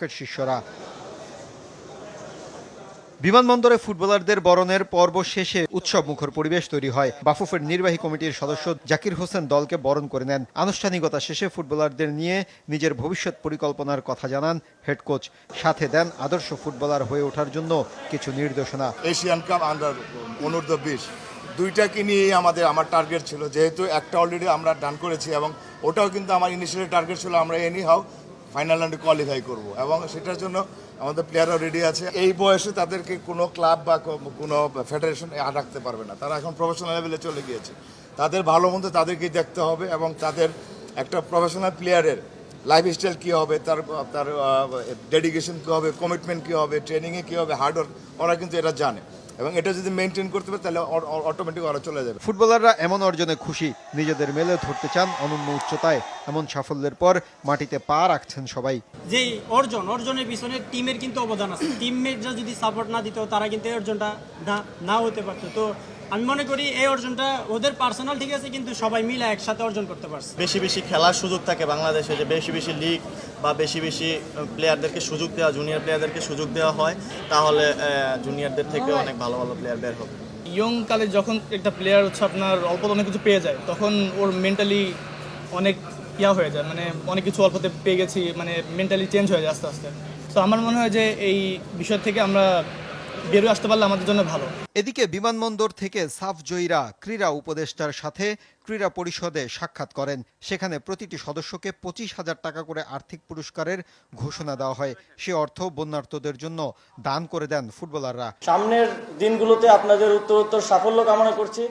Rocket শিষ্যরা। বিমানবন্দরে ফুটবলারদের বরণের পর্ব শেষে উৎসব মুখর পরিবেশ তৈরি হয়। বাফুফের নির্বাহী কমিটির সদস্য জাকির হোসেন দলকে বরণ করে নেন। আনুষ্ঠানিকতা শেষে ফুটবলারদের নিয়ে নিজের ভবিষ্যৎ পরিকল্পনার কথা জানান হেড কোচ। সাথে দেন আদর্শ ফুটবলার হয়ে ওঠার জন্য কিছু নির্দেশনা। এশিয়ান কাপ আন্ডার অনূর্ধ্ব বিশ। দুইটাকে নিয়েই আমাদের, আমার টার্গেট ছিল। যেহেতু একটা অলরেডি আমরা ডান করেছি এবং ওটাও কিন্তু আমার ইনিশিয়ালি টার্গেট ছিল, আমরা এনি হাও ফাইনাল রাউন্ডে কোয়ালিফাই করব। এবং সেটার জন্য আমাদের প্লেয়াররাও রেডি আছে। এই বয়সে তাদেরকে কোনো ক্লাব বা কোনো ফেডারেশন রাখতে পারবে না। তারা এখন প্রফেশনাল লেভেলে চলে গিয়েছে। তাদের ভালো মন্দ তাদেরকেই দেখতে হবে এবং তাদের একটা প্রফেশনাল প্লেয়ারের লাইফ স্টাইল কী হবে, তার তার ডেডিকেশন কী হবে কমিটমেন্ট কী হবে ট্রেনিংয়ে কী হবে হার্ডওয়ার্ক ওরা কিন্তু এটা জানে। এবং এটা যদি মেনটেন করতে পারে তাহলে অটোমেটিক ওরা চলে যাবে। ফুটবলাররা এমন অর্জনে খুশি নিজেদের মেলে ধরতে চান অনন্য উচ্চতায়। এমন সাফল্যের পর মাটিতে পা রাখছেন সবাই। যে অর্জন অর্জনের পিছনে টিমের কিন্তু অবদান আছে। টিমমেটরা যদি সাপোর্ট না দিত তারা কিন্তু এই অর্জনটা না না হতে পারতো। তো আমি মনে করি এই অর্জনটা ওদের পার্সোনাল ঠিক আছে কিন্তু সবাই মিলে একসাথে অর্জন করতে পারছে। বেশি বেশি খেলার সুযোগ থাকে বাংলাদেশে যে বেশি বেশি লিগ বা বেশি বেশি প্লেয়ারদেরকে সুযোগ দেওয়া জুনিয়র প্লেয়ারদেরকে সুযোগ দেওয়া হয় তাহলে জুনিয়রদের থেকে অনেক ভালো ভালো ভালো প্লেয়ার বের হবে। ইয়ং কালে যখন একটা প্লেয়ার হচ্ছে আপনার অল্প অনেক কিছু পেয়ে যায়, তখন ওর মেন্টালি অনেক ইয়া হয়ে যায় মানে অনেক কিছু অল্পতে পেয়ে গেছি মানে মেন্টালি চেঞ্জ হয়ে যায় আস্তে আস্তে। তো আমার মনে হয় যে এই বিষয় থেকে আমরা বেরোয় আসতে পারলে আমাদের জন্য ভালো। এদিকে বিমানবন্দর থেকে সাফ জয়ীরা ক্রীড়া উপদেষ্টার সাথে ক্রীড়া পরিষদে সাক্ষাৎ করেন। সেখানে প্রতিটি সদস্যকে পঁচিশ হাজার টাকা করে আর্থিক পুরস্কারের ঘোষণা দেওয়া হয়। সে অর্থ বন্যার্থদের জন্য দান করে দেন ফুটবলাররা। সামনের দিনগুলোতে আপনাদের উত্তরোত্তর সাফল্য কামনা করছি।